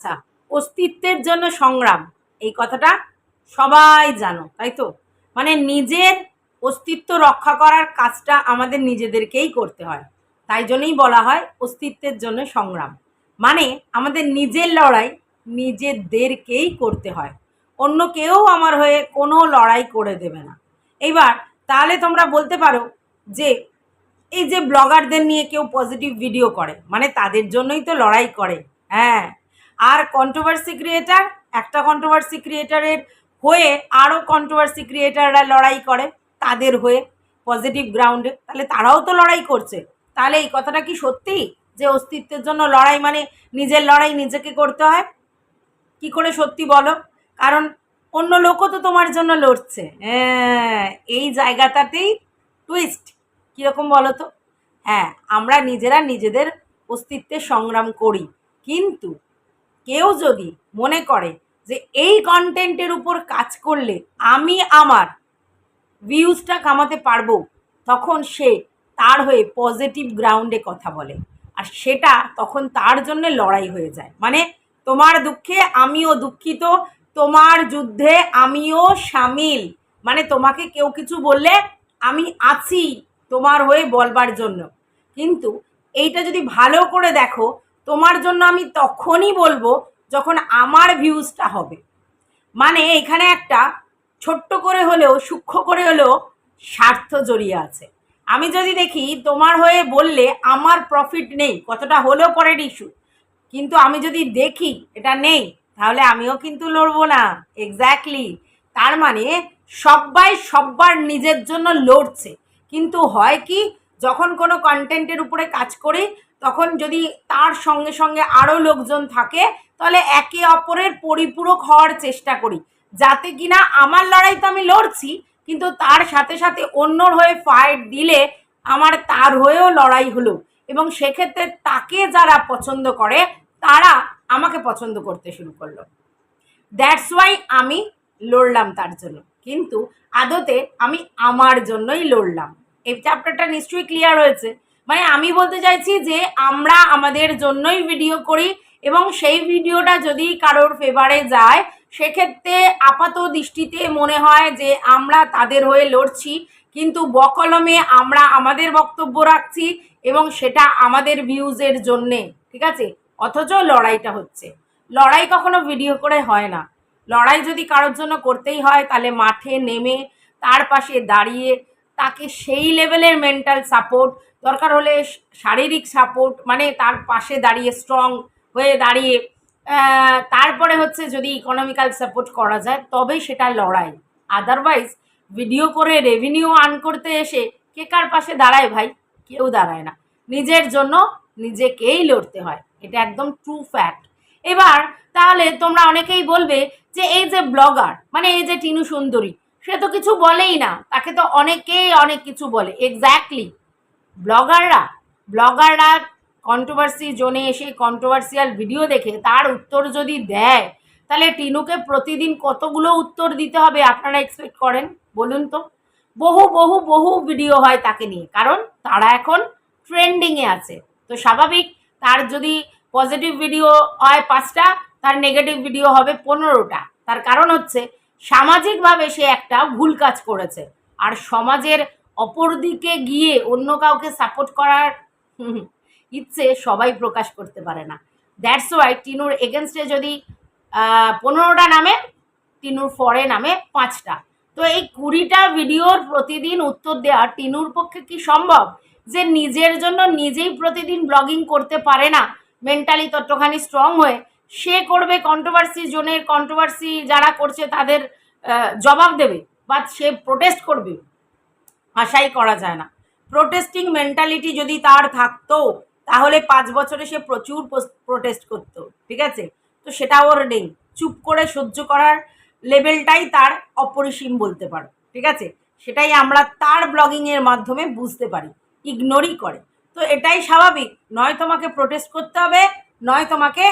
আচ্ছা অস্তিত্বের জন্য সংগ্রাম, এই কথাটা সবাই জানো, তাই তো? মানে নিজের অস্তিত্ব রক্ষা করার কাজটা আমাদের নিজেদেরকেই করতে হয়। তাই জন্যই বলা হয় অস্তিত্বের জন্য সংগ্রাম। মানে আমাদের নিজের লড়াই নিজেদেরকেই করতে হয়। অন্য কেউ আমার হয়ে কোনো লড়াই করে দেবে না। এইবার তাহলে তোমরা বলতে পারো যে এই যে ব্লগারদের নিয়ে কেউ পজিটিভ ভিডিও করে মানে তাদের জন্যই তো লড়াই করে হ্যাঁ। আর কন্ট্রোভার্সি ক্রিয়েটার একটা কন্ট্রোভার্সি ক্রিয়েটারের হয়ে আরও কন্ট্রোভার্সি ক্রিয়েটাররা লড়াই করে, তাদের হয়ে পজিটিভ গ্রাউন্ডে তাহলে তারাও তো লড়াই করছে। তাহলে এই কথাটা কি সত্যি? যে অস্তিত্বের জন্য লড়াই মানে নিজের লড়াই নিজেকে করতে হয়? কি করে সত্যি বলো? কারণ অন্য লোকও তো তোমার জন্য লড়ছে। হ্যাঁ এই জায়গাটাতেই টুইস্ট কীরকম বলো তো? হ্যাঁ আমরা নিজেরা নিজেদের অস্তিত্বের সংগ্রাম করি। কিন্তু কেউ যদি মনে করে যে এই কন্টেন্টের উপর কাজ করলে আমি আমার ভিউজটা কামাতে পারব, তখন সে তার হয়ে পজিটিভ গ্রাউন্ডে কথা বলে। আর সেটা তখন তার জন্য লড়াই হয়ে যায়। মানে তোমার দুঃখে আমিও দুঃখিত, তোমার যুদ্ধে আমিও সামিল। মানে তোমাকে কেউ কিছু বললে আমি আছি তোমার হয়ে বলবার জন্য। কিন্তু এইটা যদি ভালো করে দেখো তোমার জন্য আমি তখনই বলব যখন আমার ভিউজটা হবে। মানে এখানে একটা ছোট্ট করে হলেও, সূক্ষ্ম করে হলেও স্বার্থ জড়িয়ে আছে। আমি যদি দেখি তোমার হয়ে বললে আমার প্রফিট নেই, কতটা হলেও পরের ইস্যু কিন্তু আমি যদি দেখি এটা নেই, তাহলে আমিও কিন্তু লড়বো না। এক্স্যাক্টলি তার মানে সবাই সব্বার নিজের জন্য লড়ছে। কিন্তু হয় কি, যখন কোনো কন্টেন্টের উপরে কাজ করি তখন যদি তার সঙ্গে সঙ্গে আরও লোকজন থাকে, তাহলে একে অপরের পরিপূরক হওয়ার চেষ্টা করি। যাতে কিনা আমার লড়াই তো আমি লড়ছি, কিন্তু তার সাথে সাথে অন্যর হয়ে ফাইট দিলে আমার তার হয়েও লড়াই হলো। এবং সেক্ষেত্রে তাকে যারা পছন্দ করে, তারা আমাকে পছন্দ করতে শুরু করল। দ্যাটস ওয়াই আমি লড়লাম তার জন্য। কিন্তু আদতে আমি আমার জন্যই লড়লাম। এই চ্যাপ্টারটা নিশ্চয়ই ক্লিয়ার হয়েছে। মানে আমি বলতে চাইছি যে আমরা আমাদের জন্যই ভিডিও করি এবং সেই ভিডিওটা যদি কারোর ফেভারে যায়, সেক্ষেত্রে আপাত দৃষ্টিতে মনে হয় যে আমরা তাদের হয়ে লড়ছি। কিন্তু বকলমে আমরা আমাদের বক্তব্য রাখছি এবং সেটা আমাদের ভিউজের জন্যে, ঠিক আছে? অথচ লড়াইটা হচ্ছে। লড়াই কখনো ভিডিও করে হয় না। লড়াই যদি কারোর জন্য করতেই হয়, তাহলে মাঠে নেমে, তার পাশে দাঁড়িয়ে, তাকে সেই লেভেলের মেন্টাল সাপোর্ট দরকার হলে শারীরিক সাপোর্ট মানে তার পাশে দাঁড়িয়ে স্ট্রং হয়ে দাঁড়িয়ে তারপরে হচ্ছে যদি ইকোনমিক্যাল সাপোর্ট করা যায় তবেই সেটা লড়াই। আদারওয়াইজ ভিডিও করে রেভিনিউ আর্ন করতে এসে কে কার পাশে দাঁড়ায় ভাই? কেউ দাঁড়ায় না। নিজের জন্য নিজেকেই লড়তে হয়। এটা একদম ট্রু ফ্যাক্ট এবার তাহলে তোমরা অনেকেই বলবে যে এই যে ব্লগার মানে এই যে টিনু সুন্দরী, সে তো কিছু বলেই না। তাকে তো অনেকেই অনেক কিছু বলে। এক্স্যাক্টলি ব্লগাররা ব্লগাররা কন্ট্রোভার্সি জোনে এসে কন্ট্রোভার্সিয়াল ভিডিও দেখে তার উত্তর যদি দেয়, তাহলে টিনুকে প্রতিদিন কতগুলো উত্তর দিতে হবে আপনারা এক্সপেক্ট করেন? বলুন তো। বহু বহু বহু ভিডিও হয় তাকে নিয়ে, কারণ তারা এখন ট্রেন্ডিংয়ে আছে। তো স্বাভাবিক, তার যদি পজিটিভ ভিডিও হয় পাঁচটা, তার নেগেটিভ ভিডিও হবে পনেরোটা। তার কারণ হচ্ছে, সামাজিকভাবে সে একটা ভুল কাজ করেছে। আর সমাজের অপর দিকে গিয়ে অন্য কাউকে সাপোর্ট করার ইচ্ছে সবাই প্রকাশ করতে পারে না। দ্যাটস ওয়াই টিনুর এগেনস্টে যদি পনেরোটা নামে, টিনুর ফরে নামে পাঁচটা। তো এই কুড়িটা ভিডিওর প্রতিদিন উত্তর দেওয়া টিনুর পক্ষে কি সম্ভব? যে নিজের জন্য নিজেই প্রতিদিন ব্লগিং করতে পারে না। মেন্টালি ততখানি স্ট্রং হয়ে সে করবে কন্ট্রোভার্সি জোনের কন্ট্রোভার্সি যারা করছে তাদের জবাব দেবে। বা সে প্রোটেস্ট করবে। আশাই করা যায় না। প্রোটেস্টিং মেন্টালিটি যদি তার থাকতো, তাহলে পাঁচ বছরে সে প্রচুর প্রোটেস্ট করতো, ঠিক আছে? তো সেটা ওর নেই। চুপ করে সহ্য করার লেভেলটাই তার অপরিসীম বলতে পারো, ঠিক আছে? সেটাই আমরা তার ব্লগিংয়ের মাধ্যমে বুঝতে পারি ইগনোরই করে। তো এটাই স্বাভাবিক। নয় তোমাকে প্রোটেস্ট করতে হবে, নয় তোমাকে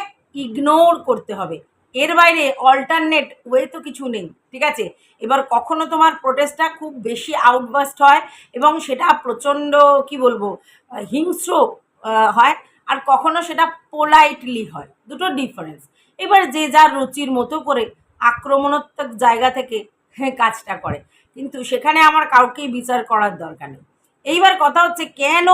ইগনোর করতে হবে। এর বাইরে অল্টারনেট ওয়ে তো কিছু নেই ঠিক আছে? এবার কখনো তোমার প্রোটেস্টটা খুব বেশি আউটবাস্ট হয় এবং সেটা প্রচণ্ড কি বলব হিংস্র হয় আর কখনো সেটা পোলাইটলি হয় দুটো ডিফারেন্স এবার যে যার রুচির মতো করে আক্রমণাত্মক জায়গা থেকে হ্যাঁ, কাজটা করে। কিন্তু সেখানে আমার কাউকেই বিচার করার দরকার নেই। এইবার কথা হচ্ছে কেন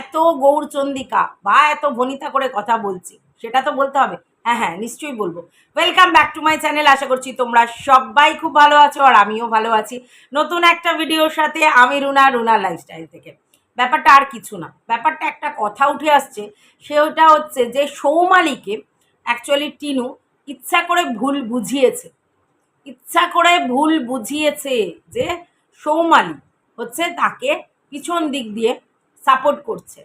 এত গৌরচন্দিকা বা এত ভনিতা করে কথা বলছি? সেটা তো বলতে হবে। হ্যাঁ হ্যাঁ নিশ্চয়ই বলব। Welcome back to my channel আশা করছি তোমরা সবাই খুব ভালো আছো আর আমিও ভালো আছি। নতুন একটা ভিডিওর সাথে আমি রুনা রুনা লাইফস্টাইল থেকে। ব্যাপারটা আর কিছু না। ব্যাপারটা একটা কথা উঠে আসছে, সেটা হচ্ছে যে সৌমালিকে অ্যাকচুয়ালি টিনু ইচ্ছা করে ভুল বুঝিয়েছে। ইচ্ছা করে ভুল বুঝিয়েছে যে সৌমালি হচ্ছে তাকে পিছন দিক দিয়ে সাপোর্ট করছে।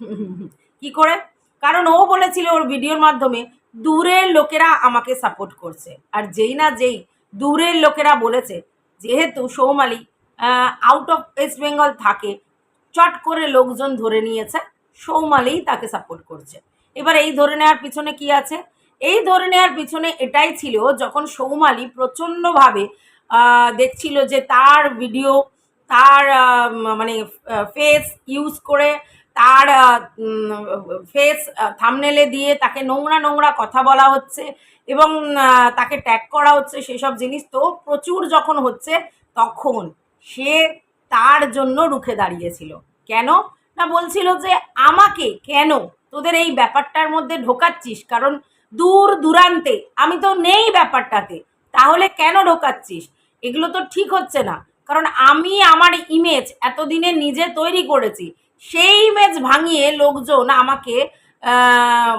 কি করে? কারণ ও বলেছিল ওর ভিডিওর মাধ্যমে দূরের লোকেরা আমাকে সাপোর্ট করছে। আর যেই না যেই দূরের লোকেরা বলেছে, যেহেতু Soumali out of West Bengal থাকে, চট করে লোকজন ধরে নিয়েছে সৌমালিই তাকে সাপোর্ট করছে। এবার এই ধরে নেওয়ার পিছনে কি আছে? এই ধরে নেওয়ার পিছনে এটাই ছিল যখন সৌমালি প্রচণ্ডভাবে দেখছিল যে তার ভিডিও তার মানে ফেস ইউজ করে তার ফেস থামনেলে দিয়ে তাকে নোংরা নোংরা কথা বলা হচ্ছে এবং তাকে ট্যাগ করা হচ্ছে সেসব জিনিস। তো প্রচুর যখন হচ্ছে তখন সে তার জন্য রুখে দাঁড়িয়েছিল। কেন? না, বলছিল যে আমাকে কেন তোদের এই ব্যাপারটার মধ্যে ঢোকাচ্ছিস? কারণ দূর দূরান্তে আমি তো নেই ব্যাপারটাতে। তাহলে কেন ঢোকাচ্ছিস? এগুলো তো ঠিক হচ্ছে না। কারণ আমি আমার ইমেজ এতদিনে নিজে তৈরি করেছি। সেই ইমেজ ভাঙিয়ে লোকজন আমাকে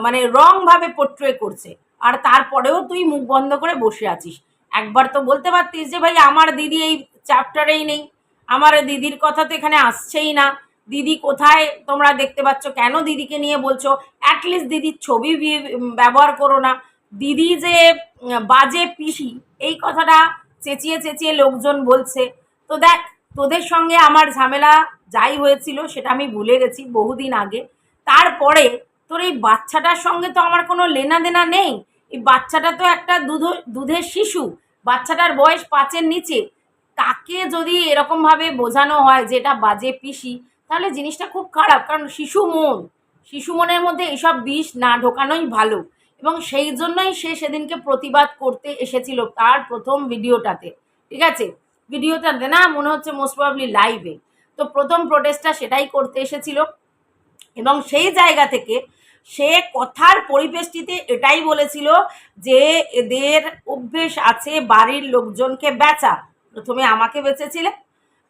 মানে রংভাবে পোট্রে করছে। আর তারপরেও তুই মুখ বন্ধ করে বসে আছিস। একবার তো বলতে পারতিস যে, ভাই, আমার দিদি এই চ্যাপ্টারেই নেই। আমার দিদির কথা তো এখানে আসছেই না। দিদি কোথায়? তোমরা দেখতে পাচ্ছ, কেন দিদিকে নিয়ে বলছো? অ্যাটলিস্ট দিদির ছবি ব্যবহার করো না। দিদি যে বাজে পিসি, এই কথাটা চেঁচিয়ে চেঁচিয়ে লোকজন বলছে। তো দেখ, তোদের সঙ্গে আমার ঝামেলা যাই হয়েছিল সেটা আমি ভুলে গেছি বহুদিন আগে। তারপরে তোর এই বাচ্চাটার সঙ্গে তো আমার কোনো লেনা দেনা নেই। এই বাচ্চাটা তো একটা দুধ, দুধের শিশু। বাচ্চাটার বয়স পাঁচের নিচে। তাকে যদি এরকমভাবে বোঝানো হয় যে এটা বাজে পিসি, তাহলে জিনিসটা খুব খারাপ। কারণ শিশু মন, শিশু মনের মধ্যে এসব বিষ না ঢোকানোই ভালো। এবং সেই জন্যই সে সেদিনকে প্রতিবাদ করতে এসেছিল তার প্রথম ভিডিওটাতে। ঠিক আছে? ভিডিওটাতে না মনে হচ্ছে মোস্ট প্রবলি লাইভে তো প্রথম প্রোটেস্টটা সেটাই করতে এসেছিল। এবং সেই জায়গা থেকে সে কথার পরিবেষ্টিতে এটাই বলেছিল যে এদের অভ্যেস আছে বাড়ির লোকজনকে বেচা। প্রথমে আমাকে বেচেছিলে,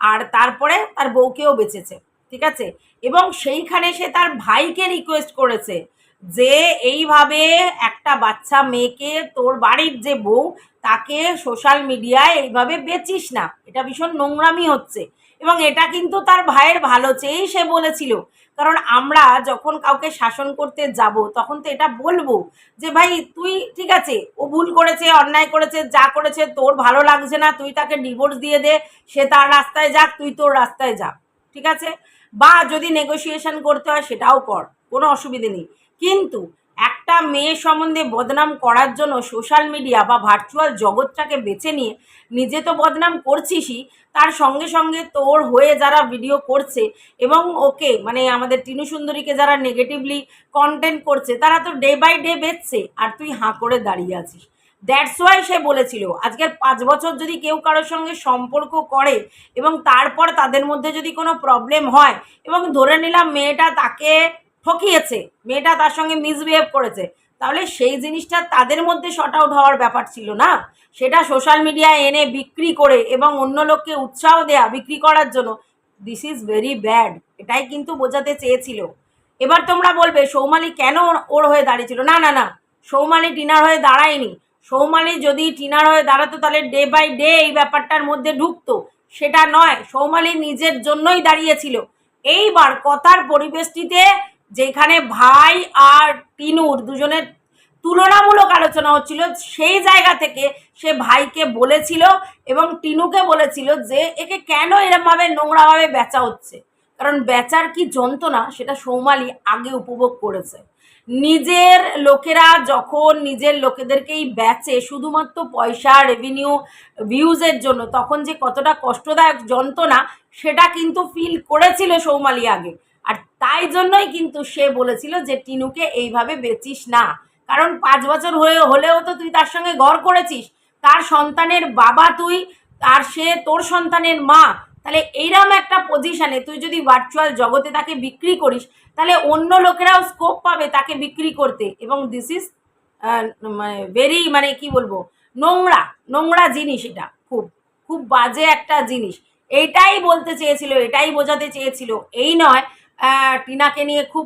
আর তারপরে তার বউকেও বেচেছে, ঠিক আছে? এবং সেইখানে সে তার ভাইকে রিকোয়েস্ট করেছে যে এইভাবে একটা বাচ্চা মেয়েকে তোর বাড়ির যে বউ, তাকে সোশ্যাল মিডিয়ায় এইভাবে বেচিস না। এটা ভীষণ নোংরামি হচ্ছে। এবং এটা কিন্তু তার ভাইয়ের ভালো চেয়েই সে বলেছিল। কারণ আমরা যখন কাউকে শাসন করতে যাব, তখন তো এটা বলব যে, ভাই, তুই ঠিক আছে, ও ভুল করেছে, অন্যায় করেছে, যা করেছে, তোর ভালো লাগছে না, তুই তাকে ডিভোর্স দিয়ে দে, সে তার রাস্তায় যাক, তুই তোর রাস্তায় যা। ঠিক আছে? বা যদি নেগোসিয়েশন করতে হয়, সেটাও কর, কোনো অসুবিধে নেই। কিন্তু একটা মেয়ে সম্বন্ধে বদনাম করার জন্য সোশ্যাল মিডিয়া বা ভার্চুয়াল জগৎটাকে বেছে নিয়ে নিজে তো বদনাম করছিসই, তার সঙ্গে সঙ্গে তোর হয়ে যারা ভিডিও করছে এবং ওকে মানে আমাদের টিনু সুন্দরীকে যারা নেগেটিভলি কন্টেন্ট করছে, তারা তো ডে বাই ডে বেচছে, আর তুই হাঁ করে দাঁড়িয়ে আছিস। দ্যাটস ওয়াই সে বলেছিল, আজকের পাঁচ বছর যদি কেউ কারোর সঙ্গে সম্পর্ক করে এবং তারপর তাদের মধ্যে যদি কোনো প্রবলেম হয়, এবং ধরে নিলাম মেয়েটা তাকে ঠকিয়েছে, মেয়েটা তার সঙ্গে মিসবিহেভ করেছে। তাহলে সেই জিনিসটা তাদের মধ্যে শর্ট আউট হওয়ার ব্যাপার ছিল না? সেটা সোশ্যাল মিডিয়ায় এনে বিক্রি করে এবং অন্য লোককে উৎসাহ দেয়া, বিক্রি করার জন্য। দিস ইজ ভেরি ব্যাড এটাই কিন্তু বোঝাতে চেয়েছিল। এবার তোমরা বলবে, সৌমালি কেন ওর- হয়ে দাঁড়িয়েছিল? না না না। সৌমালি টিনার হয়ে দাঁড়ায়নি। সৌমালি যদি টিনার হয়ে দাঁড়াতো, তাহলে ডে বাই ডে এই ব্যাপারটার মধ্যে ঢুকতো। সেটা নয়, সৌমালি নিজের জন্যই দাঁড়িয়েছিল। এইবার কথার পরিবেশটিতে যেখানে ভাই আর টিনুর দুজনের তুলনামূলক আলোচনা হচ্ছিল, সেই জায়গা থেকে সে ভাইকে বলেছিল এবং টিনুকে বলেছিল যে একে কেন এরমভাবে নোংরাভাবে বেচা হচ্ছে। কারণ বেচার কি যন্ত্রণা সেটা সৌমালি আগে উপভোগ করেছে। নিজের লোকেরা যখন নিজের লোকেদেরকেই বেচে শুধুমাত্র পয়সা রেভিনিউ ভিউজের জন্য, তখন যে কতটা কষ্টদায়ক যন্ত্রণা সেটা কিন্তু ফিল করেছিল সৌমালি আগে। আর তাই জন্যই কিন্তু সে বলেছিল যে, টিনুকে এইভাবে বেচিস না। কারণ পাঁচ বছর হয়ে, হলেও তো তুই তার সঙ্গে ঘর করেছিস। তার সন্তানের বাবা তুই, আর সে তোর সন্তানের মা। তাহলে এইরকম একটা পজিশনে তুই যদি ভার্চুয়াল জগতে তাকে বিক্রি করিস, তাহলে অন্য লোকেরাও স্কোপ পাবে তাকে বিক্রি করতে। এবং দিস ইজ মানে ভেরি মানে কি বলব, নোংরা নোংরা জিনিস এটা খুব খুব বাজে একটা জিনিস। এইটাই বলতে চেয়েছিল, এটাই বোঝাতে চেয়েছিল। এই নয় টিনাকে নিয়ে খুব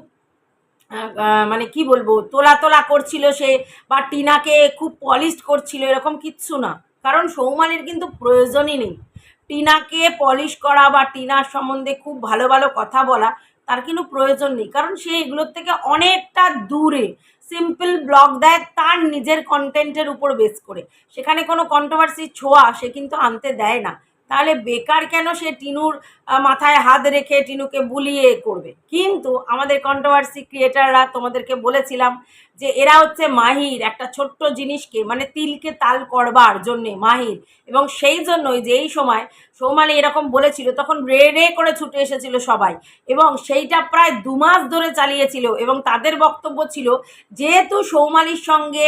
মানে কি বলব, তোলা তোলা করছিল সে বা টিনাকে খুব পলিশড করছিল, এরকম কিচ্ছু না। কারণ সৌমালির কিন্তু প্রয়োজনই নেই। টিনাকে পলিশ করা বা টিনার সম্বন্ধে খুব ভালো ভালো কথা বলা, তার কিন্তু প্রয়োজন নেই। কারণ সে এগুলোর থেকে অনেকটা দূরে। সিম্পল ব্লগ দেয় তার নিজের কন্টেন্টের উপর বেস করে। সেখানে কোনো কন্ট্রোভার্সি ছোঁয়া সে কিন্তু আনতে দেয় না। তাহলে বেকার কেন সে টিনুর মাথায় হাত রেখে টিনুকে বুলিয়ে করবে? কিন্তু আমাদের কন্ট্রোভার্সি ক্রিয়েটাররা তোমাদেরকে বলেছিলাম যে এরা হচ্ছে মাহির, একটা ছোট্ট জিনিসকে মানে তিলকে তাল করবার জন্যে মাহির। এবং সেই জন্যই যে এই সময় সৌমালি এরকম বলেছিল, তখন রে রে করে ছুটে এসেছিল সবাই। এবং সেইটা প্রায় দু মাস ধরে চালিয়েছিল এবং তাদের বক্তব্য ছিল, যেহেতু সৌমালির সঙ্গে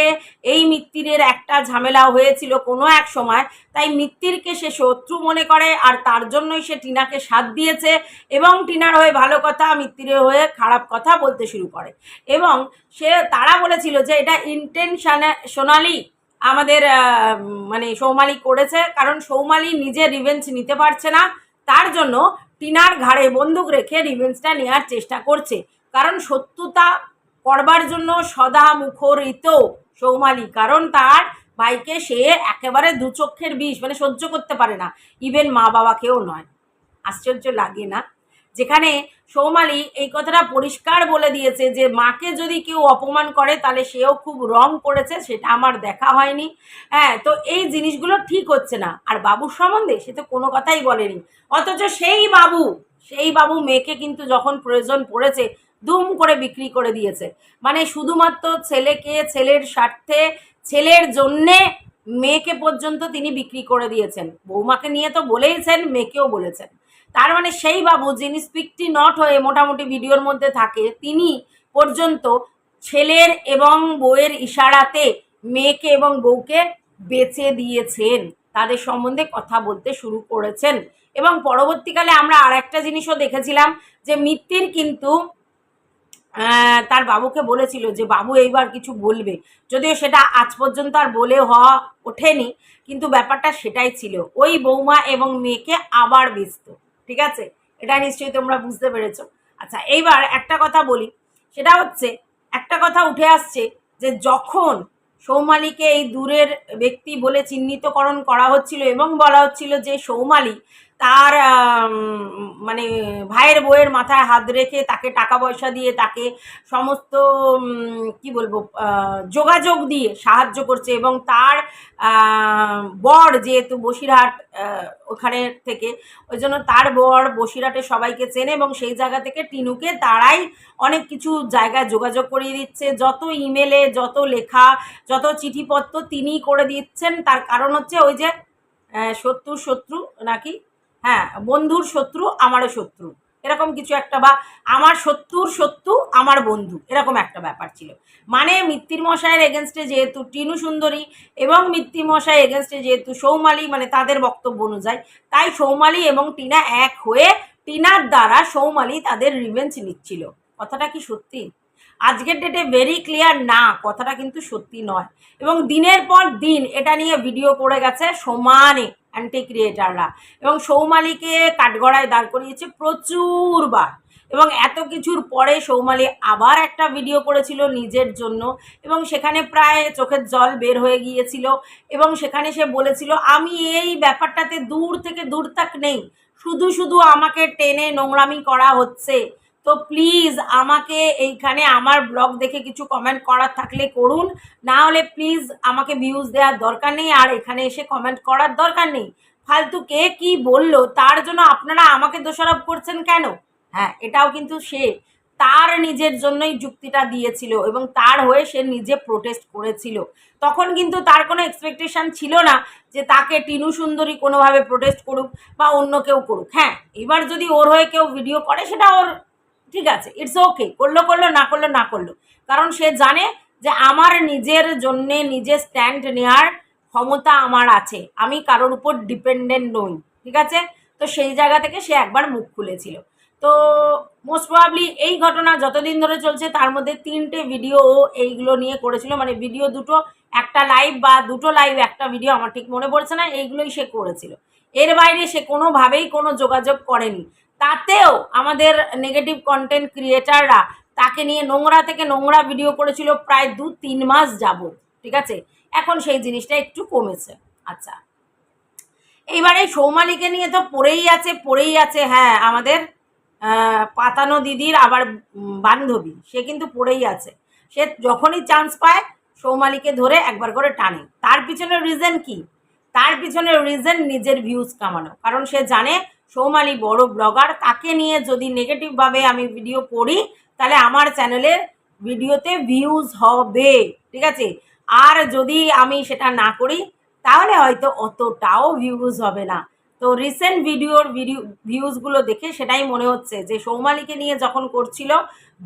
এই মিত্তিরের একটা ঝামেলা হয়েছিল কোনো এক সময়, তাই মিত্তিরকে সে শত্রু মনে করে আর তার জন্যই সে টিনাকে সাথ দিয়েছে এবং টিনার হয়ে ভালো কথা, মিত্তিরের হয়ে খারাপ কথা বলতে শুরু করে। এবং সে, তারা বলেছিল যে এটা ইন্টেনশনালি আমাদের মানে সৌমালি করেছে, কারণ সৌমালি নিজে রিভেঞ্জ নিতে পারছে না। তার জন্য টিনার ঘাড়ে বন্দুক রেখে রিভেঞ্জটা নেওয়ার চেষ্টা করছে। কারণ সত্যতা করবার জন্য সদা মুখরিত সৌমালি, কারণ তার ভাইকে সে একেবারে দু চক্ষের বিষ মানে সহ্য করতে পারে না। ইভেন মা বাবাকেও নয়। আশ্চর্য লাগে না? যেখানে সৌমালি এই কথাটা পরিষ্কার বলে দিয়েছে যে, মাকে যদি কেউ অপমান করে, তাহলে সেও খুব রং করেছে, সেটা আমার দেখা হয়নি। হ্যাঁ তো এই জিনিসগুলো ঠিক হচ্ছে না। আর বাবুর সম্বন্ধে সে তো কোনো কথাই বলেনি। অথচ সেই বাবু সেই বাবু মেয়েকে কিন্তু যখন প্রয়োজন পড়েছে, দুম করে বিক্রি করে দিয়েছে। মানে শুধুমাত্র ছেলেকে, ছেলের স্বার্থে, ছেলের জন্যে মেয়েকে পর্যন্ত তিনি বিক্রি করে দিয়েছেন। বৌমাকে নিয়ে তো বলেইছেন, মেয়েকেও বলেছেন। তার মানে সেই বাবু যিনি স্পিকটি নট হয়ে মোটামুটি ভিডিওর মধ্যে থাকে, তিনি পর্যন্ত ছেলের এবং বউয়ের ইশারাতে মেয়েকে এবং বউকে বেচে দিয়েছেন। তাদের সম্বন্ধে কথা বলতে শুরু করেছেন। এবং পরবর্তীকালে আমরা আর একটা জিনিসও দেখেছিলাম যে মিত্তির কিন্তু তার বাবুকে বলেছিল যে, বাবু, এইবার কিছু বলবে। যদিও সেটা আজ পর্যন্ত আর বলে হওয়া ওঠেনি, কিন্তু ব্যাপারটা সেটাই ছিল। ওই বৌমা এবং মেয়েকে আবার বেচত। ঠিক আছে? এটা নিশ্চয়ই তোমরা বুঝতে পেরেছ। আচ্ছা এইবার একটা কথা বলি। সেটা হচ্ছে, একটা কথা উঠে আসছে যে যখন সৌমালিকে এই দূরের ব্যক্তি বলে চিহ্নিতকরণ করা হচ্ছিল এবং বলা হচ্ছিল যে সৌমালি তার মানে ভাইয়ের বউয়ের মাথায় হাত রেখে তাকে টাকা পয়সা দিয়ে তাকে সমস্ত কি বলব যোগাযোগ দিয়ে সাহায্য করছে এবং তার বর যেহেতু বসিরহাট ওখানে থেকে, ওই জন্য তার বর বসিরহাটে সবাইকে চেনে এবং সেই জায়গা থেকে টিনুকে তারাই অনেক কিছু জায়গায় যোগাযোগ করিয়ে দিচ্ছে। যত ইমেলে, যত লেখা, যত চিঠিপত্র তিনিই করে দিচ্ছেন, তার কারণ হচ্ছে ওই যে শত্রু শত্রু নাকি হ্যাঁ বন্ধুর শত্রু, আমারও শত্রু। এরকম কিছু একটা বা আমার শত্রুর শত্রু, আমার বন্ধু, এরকম একটা ব্যাপার ছিল। মানে মশাইয়ের এগেনস্টে যেহেতু টিনু সুন্দরী এবং মশাই এগেনস্টে যেহেতু সৌমালি মানে তাদের বক্তব্য অনুযায়ী, তাই সৌমালি এবং টিনা এক হয়ে টিনার দ্বারা সৌমালি তাদের রিভেঞ্জ নিচ্ছিল। কথাটা কি সত্যি? আজকের ডেটে ভেরি ক্লিয়ার না, কথাটা কিন্তু সত্যি নয়। এবং দিনের পর দিন এটা নিয়ে ভিডিও করে গেছে সমানে। অ্যান্টি ক্রিয়েটাররা এবং সৌমালিকে কাঠগড়ায় দাঁড় করিয়েছে প্রচুরবার। এবং এত কিছুর পরে সৌমালি আবার একটা ভিডিও করেছিল নিজের জন্য। এবং সেখানে প্রায় চোখের জল বের হয়ে গিয়েছিল। এবং সেখানে সে বলেছিল, আমি এই ব্যাপারটাতে দূর থেকে দূর তাক নেই। শুধু শুধু আমাকে টেনে নোংরামি করা হচ্ছে। তো প্লিজ আমাকে এইখানে আমার ব্লগ দেখে কিছু কমেন্ট করার থাকলে করুন। না হলে প্লিজ আমাকে ভিউজ দেওয়ার দরকার নেই আর এখানে এসে কমেন্ট করার দরকার নেই। ফালতু কে কি বলল, তার জন্য আপনারা আমাকে দোষারোপ করছেন কেন? হ্যাঁ এটাও কিন্তু সে তার নিজের জন্যই যুক্তিটা দিয়েছিল এবং তার হয়ে সে নিজে প্রোটেস্ট করেছিল। তখন কিন্তু তার কোনো এক্সপেকটেশন ছিল না যে তাকে টিনু সুন্দরী কোনোভাবে প্রোটেস্ট করুক বা অন্য কেউ করুক। হ্যাঁ এবার যদি ওর হয়ে কেউ ভিডিও করে, সেটা ওর ঠিক আছে ইটস ওকে করল করল, না করল না করল। কারণ সে জানে যে আমার নিজের জন্যে নিজে স্ট্যান্ড নেওয়ার ক্ষমতা আমার আছে, আমি কারোর উপর ডিপেন্ডেন্ট নই, ঠিক আছে? তো সেই জায়গা থেকে সে একবার মুখ খুলেছিল। তো মোস্ট প্রবাবলি এই ঘটনা যতদিন ধরে চলছে, তার মধ্যে তিনটে ভিডিও ও এইগুলো নিয়ে করেছিল। মানে ভিডিও দুটো, একটা লাইভ বা দুটো লাইভ একটা ভিডিও আমার ঠিক মনে পড়ছে না, এইগুলোই সে করেছিল। এর বাইরে সে কোনোভাবেই কোনো যোগাযোগ করেনি। তাতেও আমাদের নেগেটিভ কন্টেন্ট ক্রিয়েটাররা তাকে নিয়ে নোংরা থেকে নোংরা ভিডিও করেছিল প্রায় দু তিন মাস যাবত, ঠিক আছে? এখন সেই জিনিসটা একটু কমেছে। আচ্ছা। এইবারে সৌমালিকে নিয়ে তো পড়েই আছে পড়েই আছে হ্যাঁ আমাদের পাতানো দিদির আবার বান্ধবী, সে কিন্তু পড়েই আছে। সে যখনই চান্স পায়, সৌমালিকে ধরে একবার করে টানে। তার পিছনে রিজন কি? তার পিছনে রিজন নিজের ভিউজ কামানো। কারণ সে জানে সৌমালি বড় ব্লগার, তাকে নিয়ে যদি নেগেটিভভাবে আমি ভিডিও করি তাহলে আমার চ্যানেলের ভিডিওতে ভিউজ হবে, ঠিক আছে? আর যদি আমি সেটা না করি, তাহলে হয়তো অতটাও ভিউজ হবে না। তো রিসেন্ট ভিডিওর ভিডিও ভিউজগুলো দেখে সেটাই মনে হচ্ছে যে সৌমালিকে নিয়ে যখন করছিল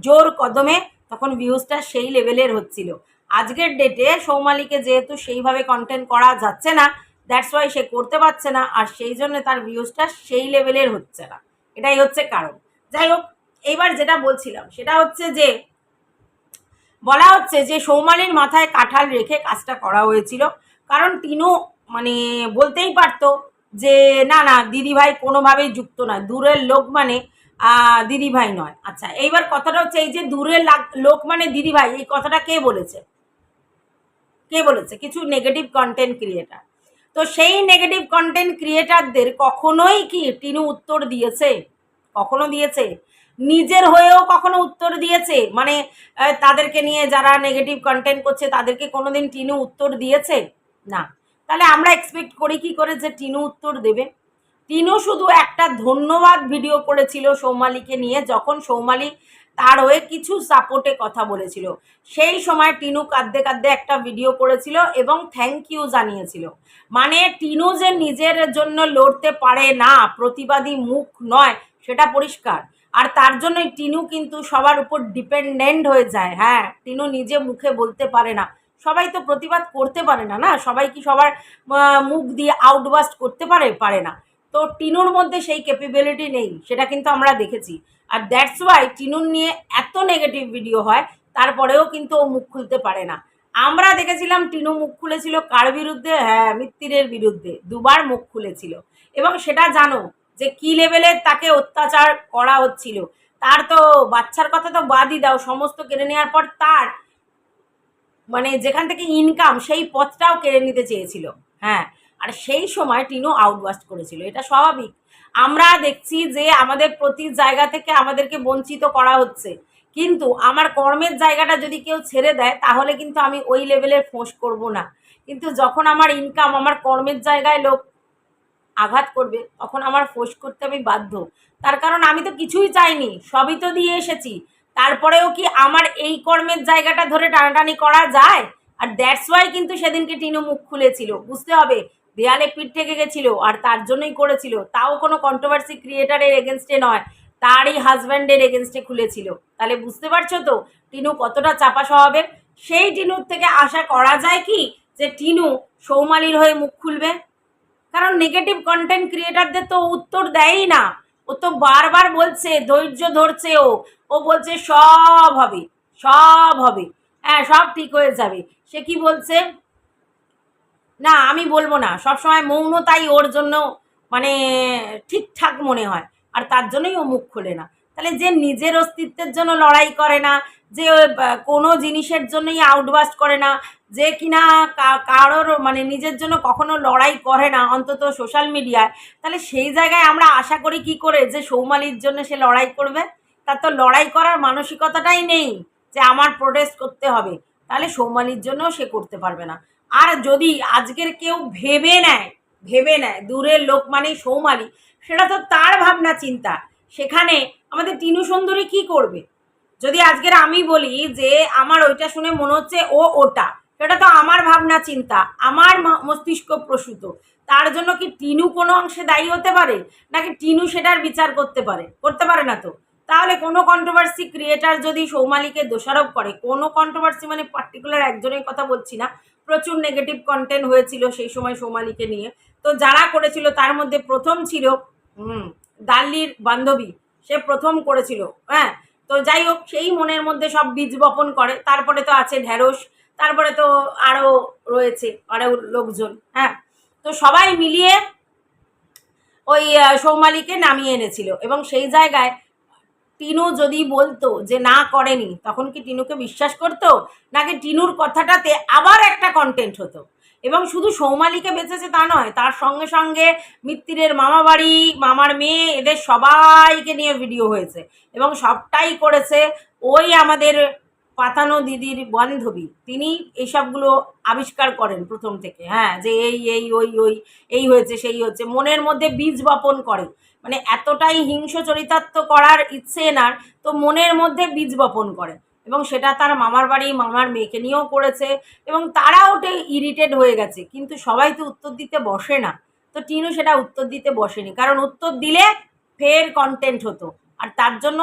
জোর কদমে, তখন ভিউজটা সেই লেভেলের হচ্ছিল। আজকের ডেটে সৌমালিকে যেহেতু সেইভাবে কন্টেন্ট করা যাচ্ছে না দ্যাটস ওয়াই সে করতে পারছে না, আর সেই জন্য তার ভিউজটা সেই লেভেলের হচ্ছে না। এটাই হচ্ছে কারণ। যাই হোক, এইবার যেটা বলছিলাম, সেটা হচ্ছে যে, বলা হচ্ছে যে সৌমালির মাথায় কাঁঠাল রেখে কাজটা করা হয়েছিল। কারণ টিনু মানে বলতেই পারতো যে, না না, দিদিভাই কোনোভাবেই যুক্ত নয়। দূরের লোক মানে দিদিভাই নয়। আচ্ছা এইবার কথাটা হচ্ছে এই যে দূরের লোক মানে দিদিভাই, এই কথাটা কে বলেছে? কে বলেছে? কিছু নেগেটিভ কন্টেন্ট ক্রিয়েটার তো সেই নেগেটিভ কন্টেন্ট ক্রিয়েটারদের কখনোই কি টিনু উত্তর দিয়েছে? কখনো দিয়েছে? নিজের হয়েও কখনো উত্তর দিয়েছে? মানে তাদেরকে নিয়ে যারা নেগেটিভ কন্টেন্ট করছে, তাদেরকে কোনোদিন টিনু উত্তর দিয়েছে? না। তাহলে আমরা এক্সপেক্ট করি কি করে যে টিনু উত্তর দেবে? টিনু শুধু একটা ধন্যবাদ ভিডিও করেছিল সৌমালিকে নিয়ে, যখন সৌমালি তার হয়ে কিছু সাপোর্টে কথা বলেছিল। সেই সময় টিনু কাঁদতে কাঁদতে একটা ভিডিও করেছিল এবং থ্যাংক ইউ জানিয়েছিল। মানে টিনু যে নিজের জন্য লড়তে পারে না, প্রতিবাদী মুখ নয়, সেটা পরিষ্কার। আর তার জন্যই টিনু কিন্তু সবার উপর ডিপেন্ডেন্ট হয়ে যায়। হ্যাঁ টিনু নিজে মুখে বলতে পারে না। সবাই তো প্রতিবাদ করতে পারে না না? সবাই কি সবার মুখ দিয়ে আউটবাস্ট করতে পারে পারে না। তো টিনুর মধ্যে সেই ক্যাপেবিলিটি নেই, সেটা কিন্তু আমরা দেখেছি। আর দ্যাটস ওয়াই টিনুর নিয়ে এত নেগেটিভ ভিডিও হয়, তারপরেও কিন্তু ও মুখ খুলতে পারে না। আমরা দেখেছিলাম টিনু মুখ খুলেছিল কার বিরুদ্ধে? হ্যাঁ মিত্তিরের বিরুদ্ধে, দুবার মুখ খুলেছিল। এবং সেটা জানো যে কি লেভেলের তাকে অত্যাচার করা হচ্ছিল। তার তো বাচ্চার কথা তো বাদই দাও, সমস্ত কেড়ে নেওয়ার পর তার মানে যেখান থেকে ইনকাম সেই পথটাও কেড়ে নিতে চেয়েছিল। হ্যাঁ আর সেই সময় টিনু আউটবাস্ট করেছিল, এটা স্বাভাবিক। আমরা দেখছি যে আমাদের প্রতি জায়গা থেকে আমাদেরকে বঞ্চিত করা হচ্ছে। কিন্তু আমার কর্মের জায়গাটা যদি কেউ ছেড়ে দেয়, তাহলে কিন্তু আমি ওই লেভেলের ফোঁস করব না। কিন্তু যখন আমার ইনকাম আমার কর্মের জায়গায় লোক আঘাত করবে, তখন আমার ফোঁস করতে আমি বাধ্য। তার কারণ আমি তো কিছুই চাইনি, সবই তো দিয়ে এসেছি। তারপরেও কি আমার এই কর্মের জায়গাটা ধরে টানাটানি করা যায়? আর দ্যাটস ওয়াই কিন্তু সেদিনকে টিনু মুখ খুলেছিল, বুঝতে হবে। দেয়ালে পিঠ থেকে গেছিল আর তার জন্যই করেছিল। তাও কোনো কন্ট্রোভার্সি ক্রিয়েটারের এগেনস্টে নয়, তারই হাজব্যান্ডের এগেনস্টে খুলেছিল। তাহলে বুঝতে পারছ তো টিনু কতটা চাপা স্বভাবের? সেই টিনুর থেকে আশা করা যায় কি যে টিনু সৌমালির হয়ে মুখ খুলবে? কারণ নেগেটিভ কন্টেন্ট ক্রিয়েটারদের তো উত্তর দেয়ই না। ও তো বারবার বলছে, ধৈর্য ধরছে ও। ও বলছে, সব হবে সব হবে। হ্যাঁ সব ঠিক হয়ে যাবে। সে কি বলছে? না, আমি বলব না। সবসময় মৌনতাই ওর জন্য মানে ঠিকঠাক মনে হয়। আর তার জন্যই ও মুখ খোলে না। তাহলে যে নিজের অস্তিত্বের জন্য লড়াই করে না, যে কোনো জিনিসের জন্যই আউটবাস্ট করে না, যে কিনা কারোর মানে নিজের জন্য কখনো লড়াই করে না, অন্তত সোশ্যাল মিডিয়ায় তাহলে সেই জায়গায় আমরা আশা করি কি করে? যে সৌমালির জন্য সে লড়াই করবে? তার তো লড়াই করার মানসিকতাটাই নেই যে আমার প্রোটেস্ট করতে হবে। তাহলে সৌমালির জন্য সে করতে পারবে না। আর যদি আজকের কেউ ভেবে নেয় ভেবে নেয়, দূরের লোক মানেই সৌমালি, সেটা তো তার ভাবনা চিন্তা। সেখানে আমাদের টিনু সুন্দরী কি করবে? যদি আজকের আমি বলি যে আমার ওইটা শুনে মনে হচ্ছে ও ওটা, সেটা তো আমার ভাবনা চিন্তা, আমার মস্তিষ্ক প্রসূত। তার জন্য কি টিনু কোনো অংশে দায়ী হতে পারে? নাকি টিনু সেটার বিচার করতে পারে? করতে পারে না তো। তাহলে কোনো কন্ট্রোভার্সি ক্রিয়েটার যদি সৌমালিকে দোষারোপ করে, কোনো কন্ট্রোভার্সি মানে পার্টিকুলার একজনের কথা বলছি না প্রচুর নেগেটিভ কন্টেন্ট হয়েছিল সেই সময় সৌমালিকে নিয়ে। তো যারা করেছিল, তার মধ্যে প্রথম ছিল দাল্লির বান্ধবী। সে প্রথম করেছিল হ্যাঁ। তো যাই হোক, সেই মনের মধ্যে সব বীজ বপন করে। তারপরে তো আছে ঢেঁড়স, তারপরে তো আরও রয়েছে আরও লোকজন হ্যাঁ। তো সবাই মিলিয়ে ওই সৌমালিকে নামিয়ে এনেছিল। এবং সেই জায়গায় টিনু যদি বলতো যে না করেনি, তখন কি টিনুকে বিশ্বাস করতো? নাকি টিনুর কথাটাতে আবার একটা কন্টেন্ট হতো? এবং শুধু সৌমালিকে বেঁচেছে তা নয়, তার সঙ্গে সঙ্গে মিত্তিরের মামা বাড়ি মামার মেয়ে, এদের সবাইকে নিয়ে ভিডিও হয়েছে। এবং সবটাই করেছে ওই আমাদের পাতানো দিদির বান্ধবী। তিনি এইসবগুলো আবিষ্কার করেন প্রথম থেকে। হ্যাঁ যে এই এই, ওই ওই, এই হয়েছে, সেই হচ্ছে মনের মধ্যে বীজ বপন করে। মানে এতটাই হিংস চরিতার্থ করার ইচ্ছে এনার, তো মনের মধ্যে বীজ বপন করে। এবং সেটা তার মামার বাড়ি, মামার মেয়েকে নিয়েও করেছে, এবং তারা ওটা ইরিটেড হয়ে গেছে। কিন্তু সবাই তো উত্তর দিতে বসে না। তো টিনু সেটা উত্তর দিতে বসেনি। কারণ উত্তর দিলে ফের কন্টেন্ট হতো। আর তার জন্য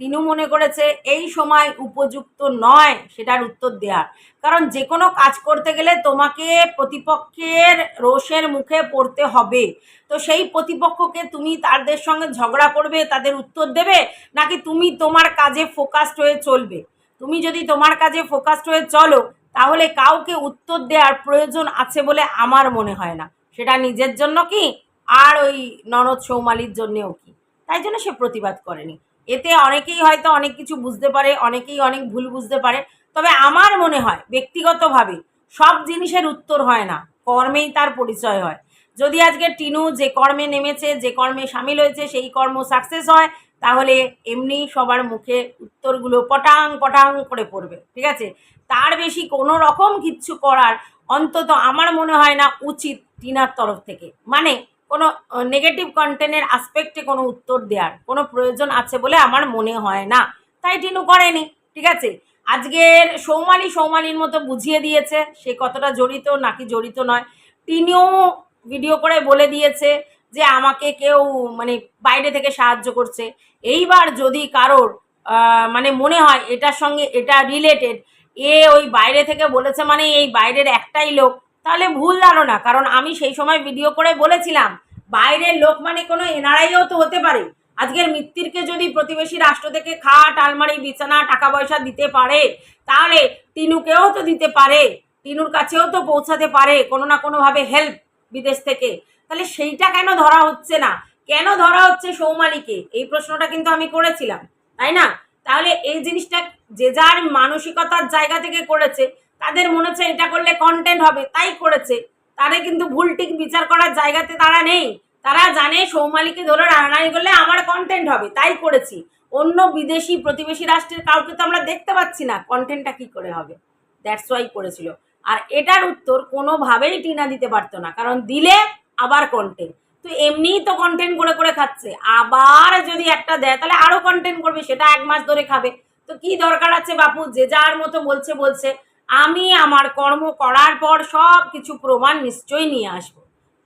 টিনু মনে করেছে, এই সময় উপযুক্ত নয়। সেটার উত্তর দেওয়ার কারণ যে কোনো কাজ করতে গেলে তোমাকে প্রতিপক্ষের রোষের মুখে পড়তে হবে। তো সেই প্রতিপক্ষকে তুমি তাদের সঙ্গে ঝগড়া করবে, তাদের উত্তর দেবে, নাকি তুমি তোমার কাজে ফোকাসড হয়ে চলবে? তুমি যদি তোমার কাজে ফোকাসড হয়ে চলো, তাহলে কাউকে উত্তর দেওয়ার প্রয়োজন আছে বলে আমার মনে হয় না। সেটা নিজের জন্য কি? আর ওই ননদ সৌমালির জন্যেও কি? তাই জন্য সে প্রতিবাদ করেনি। এতে অনেকেই হয়তো অনেক কিছু বুঝতে পারে, অনেকেই অনেক ভুল বুঝতে পারে। তবে আমার মনে হয়, ব্যক্তিগতভাবে সব জিনিসের উত্তর হয় না, কর্মেই তার পরিচয় হয়। যদি আজকে টিনু যে কর্মে নেমেছে, যে কর্মে সামিল হয়েছে, সেই কর্ম সাকসেস হয়, তাহলে এমনি সবার মুখে উত্তরগুলো পটাং পটাং করে পড়বে, ঠিক আছে? তার বেশি কোনো রকম কিচ্ছু করার অন্তত আমার মনে হয় না উচিত টিনার তরফ থেকে। মানে কোনো নেগেটিভ কন্টেন্টের আসপেক্টে কোনো উত্তর দেওয়ার কোনো প্রয়োজন আছে বলে আমার মনে হয় না। তাই টিনু করেনি, ঠিক আছে? আজকের সৌমালি সৌমালির মতো বুঝিয়ে দিয়েছে, সে কতটা জড়িত নাকি জড়িত নয়। তিনিও ভিডিও করে বলে দিয়েছে যে আমাকে কেউ মানে বাইরে থেকে সাহায্য করছে। এইবার যদি কারোর মানে মনে হয় এটার সঙ্গে এটা রিলেটেড এ ওই বাইরে থেকে বলেছে মানে এই বাইরের একটাই লোক তাহলে ভুল ধারণা, কারণ আমি সেই সময় ভিডিও করে বলেছিলাম, বাইরের লোক মানে কোনো এনআরআইও তো হতে পারে। আজকের মৃত্যুরকে যদি প্রতিবেশী রাষ্ট্র থেকে খাট, আলমারি, বিছানা টাকা পয়সা দিতে পারে, তাহলে টিনুকেও তো দিতে পারে, টিনুর কাছেও তো পৌঁছাতে পারে, কোনো না কোনোভাবে হেল্প বিদেশ থেকে। তাহলে সেইটা কেন ধরা হচ্ছে না? কেন ধরা হচ্ছে সৌমালিকে? এই প্রশ্নটা কিন্তু আমি করেছিলাম, তাই না? তাহলে এই জিনিসটা যে যার মানসিকতার জায়গা থেকে করেছে তাদের মনে হচ্ছে এটা করলে কন্টেন্ট হবে, তাই করেছে। তারা কিন্তু ভুল ঠিক বিচার করার জায়গাতে তারা নেই। তারা জানে সৌমালিকে ধরে রান্নাই করলে আমার কন্টেন্ট হবে, তাই করেছি। অন্য বিদেশি প্রতিবেশী রাষ্ট্রের কাউকে তো আমরা দেখতে পাচ্ছি না কন্টেন্টটা কি করে হবে। দ্যাটস ওয়াই করেছিল। আর এটার উত্তর কোনোভাবেই টিনা দিতে পারতো না, কারণ দিলে আবার কন্টেন্ট তো এমনিই তো কন্টেন্ট করে করে খাচ্ছে। আবার যদি একটা দেয়, তাহলে আরও কন্টেন্ট করবে, সেটা এক মাস ধরে খাবে। তো কি দরকার আছে বাপু? যে যার মতো বলছে বলছে। আমি আমার কর্ম করার পর সব কিছু প্রমাণ নিশ্চয়ই নিয়ে আসব।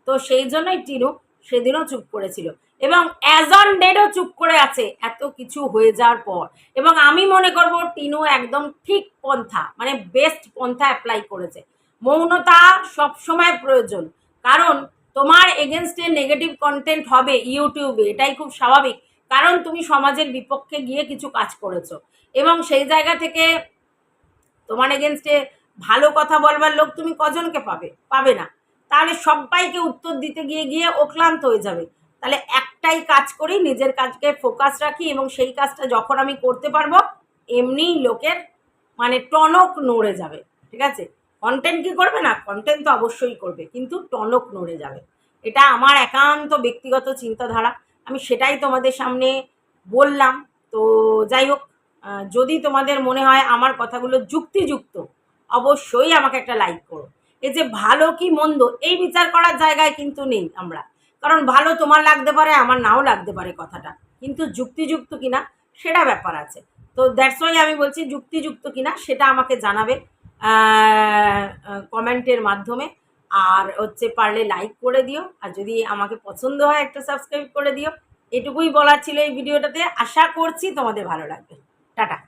তো সেই জন্যই টিনু সেদিনও চুপ করেছিল এবং অ্যাজ অন ডেটও চুপ করে আছে এত কিছু হয়ে যাওয়ার পর। এবং আমি মনে করব টিনু একদম ঠিক পন্থা মানে বেস্ট পন্থা অ্যাপ্লাই করেছে। মৌনতা সবসময় প্রয়োজন, কারণ তোমার এগেনস্টে নেগেটিভ কন্টেন্ট হবে ইউটিউবে, এটাই খুব স্বাভাবিক। কারণ তুমি সমাজের বিপক্ষে গিয়ে কিছু কাজ করেছ। এবং সেই জায়গা থেকে তোমার এগেনস্টে ভালো কথা বলবার লোক তুমি কজনকে পাবে? পাবে না। তাহলে সবাইকে উত্তর দিতে গিয়ে গিয়ে অক্লান্ত হয়ে যাবে। তাহলে একটাই কাজ করি, নিজের কাজকে ফোকাস রাখি এবং সেই কাজটা যখন আমি করতে পারব, এমনিই লোকের মানে টনক নড়ে যাবে। ঠিক আছে? কন্টেন্ট কি করবে না? কন্টেন্ট তো অবশ্যই করবে, কিন্তু টনক নড়ে যাবে। এটা আমার একান্ত ব্যক্তিগত চিন্তাধারা। আমি সেটাই তোমাদের সামনে বললাম। তো যাই হোক যদি তোমাদের মনে হয় আমার কথাগুলো যুক্তিযুক্ত, অবশ্যই আমাকে একটা লাইক করো। এই যে ভালো কি মন্দ, এই বিচার করার জায়গায় কিন্তু নেই আমরা। কারণ ভালো তোমার লাগতে পারে, আমার নাও লাগতে পারে কথাটা। কিন্তু যুক্তিযুক্ত কিনা, সেটা ব্যাপার আছে। তো দ্যাটস ওয়াই আমি বলছি যুক্তিযুক্ত কিনা, সেটা আমাকে জানাবে কমেন্টের মাধ্যমে। আর হচ্ছে পারলে লাইক করে দিও। আর যদি আমাকে পছন্দ হয় একটা সাবস্ক্রাইব করে দিও। এটুকুই বলার ছিল এই ভিডিওটাতে। আশা করছি তোমাদের ভালো লাগবে। টাটা